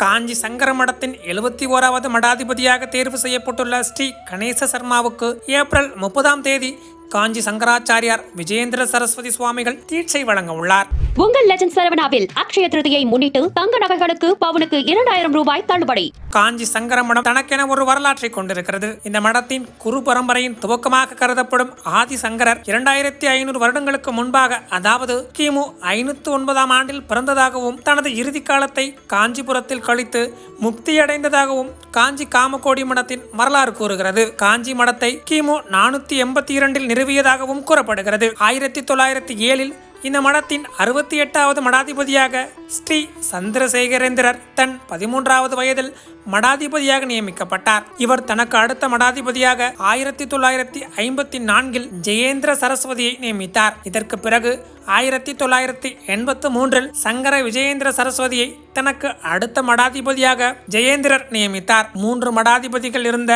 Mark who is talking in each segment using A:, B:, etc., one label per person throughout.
A: காஞ்சி சங்கர மடத்தின் எழுபத்தி ஓராவது மடாதிபதியாக தேர்வு செய்யப்பட்டுள்ள ஸ்ரீ கணேச சர்மாவுக்கு ஏப்ரல் முப்பதாம் தேதி காஞ்சி சங்கராச்சாரியார் விஜயேந்திர சரஸ்வதி சுவாமிகள் தீட்சை வழங்க உள்ளார்.
B: உங்கள் லெஜண்ட் சரவணாவில் அக்ஷய திருதியை முன்னிட்டு தங்க நகைகளுக்கு பவுனுக்கு இரண்டாயிரம் ரூபாய் தள்ளுபடி.
A: காஞ்சி சங்கர மடம் தனக்கென ஒரு வரலாற்றை கொண்டிருக்கிறது. இந்த மடத்தின் குரு பரம்பரையின் துவக்கமாக கருதப்படும் ஆதி சங்கரர் இரண்டாயிரத்தி ஐநூறு வருடங்களுக்கு முன்பாக அதாவது கிமு ஐநூத்தி ஒன்பதாம் ஆண்டில் பிறந்ததாகவும் தனது இறுதி காலத்தை காஞ்சிபுரத்தில் கழித்து முக்தியடைந்ததாகவும் காஞ்சி காமகோடி மடத்தின் வரலாறு கூறுகிறது. காஞ்சி மடத்தை கிமு நானூத்தி எண்பத்தி இரண்டில் நிறுவியதாகவும் கூறப்படுகிறது. ஆயிரத்தி தொள்ளாயிரத்தி ஏழில் இந்த மடத்தின் அறுபத்தி எட்டாவது மடாதிபதியாக ஸ்ரீ சந்திரசேகரேந்திரர் தன் பதிமூன்றாவது வயதில் மடாதிபதியாக நியமிக்கப்பட்டார். இவர் தனக்கு அடுத்த மடாதிபதியாக ஆயிரத்தி தொள்ளாயிரத்தி ஐம்பத்தி நான்கில் ஜெயேந்திர சரஸ்வதியை நியமித்தார். இதற்கு பிறகு ஆயிரத்தி தொள்ளாயிரத்தி எண்பத்து மூன்றில் சங்கர விஜயேந்திர சரஸ்வதியை தனக்கு அடுத்த மடாதிபதியாக ஜெயேந்திரர் நியமித்தார். மூன்று மடாதிபதிகள் இருந்த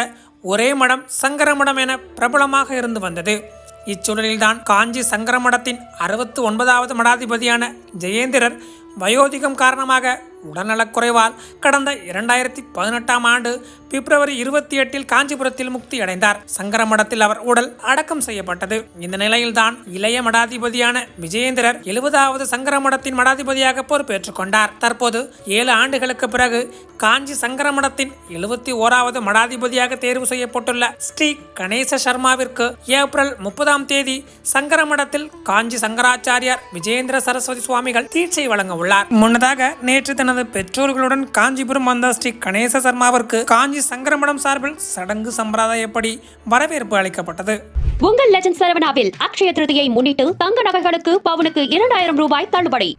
A: ஒரே மடம் சங்கர மடம் என பிரபலமாக இருந்து வந்தது. இச்சூழலில்தான் காஞ்சி சங்கர மடத்தின் அறுபத்து ஒன்பதாவது மடாதிபதியான ஜெயேந்திரர் வயோதிகம் காரணமாக உடல்நலக்குறைவால் கடந்த இரண்டாயிரத்தி பதினெட்டாம் ஆண்டு பிப்ரவரி இருபத்தி எட்டில் காஞ்சிபுரத்தில் முக்தி அடைந்தார் சங்கரமடத்தில் அவர் உடல் அடக்கம் செய்யப்பட்டது. இந்த நிலையில்தான் இளைய மடாதிபதியான விஜயேந்திரர் எழுபதாவது சங்கரமடத்தின் மடாதிபதியாக பொறுப்பேற்றுக் கொண்டார். தற்போது ஏழு ஆண்டுகளுக்கு பிறகு காஞ்சி சங்கரமடத்தின் எழுபத்தி ஓராவது மடாதிபதியாக தேர்வு செய்யப்பட்டுள்ள ஸ்ரீ கணேச சர்மாவிற்கு ஏப்ரல் முப்பதாம் தேதி சங்கரமடத்தில் காஞ்சி சங்கராச்சாரியார் விஜயேந்திர சரஸ்வதி சுவாமிகள் தீட்சை வழங்க உள்ளார். முன்னதாக நேற்று தனது பெற்றோர்களுடன் காஞ்சிபுரம் வந்த ஸ்ரீ கணேச சர்மாவிற்கு காஞ்சி சங்கரமடம் சார்பில் சடங்கு சம்பிரதாயப்படி வரவேற்பு அளிக்கப்பட்டது?
B: உங்கள் லெஜண்ட் சரவணாவில் அக்ஷய திருதியை முன்னிட்டு தங்க நகைகளுக்கு பவுனுக்கு இரண்டாயிரம் ரூபாய் தள்ளுபடி.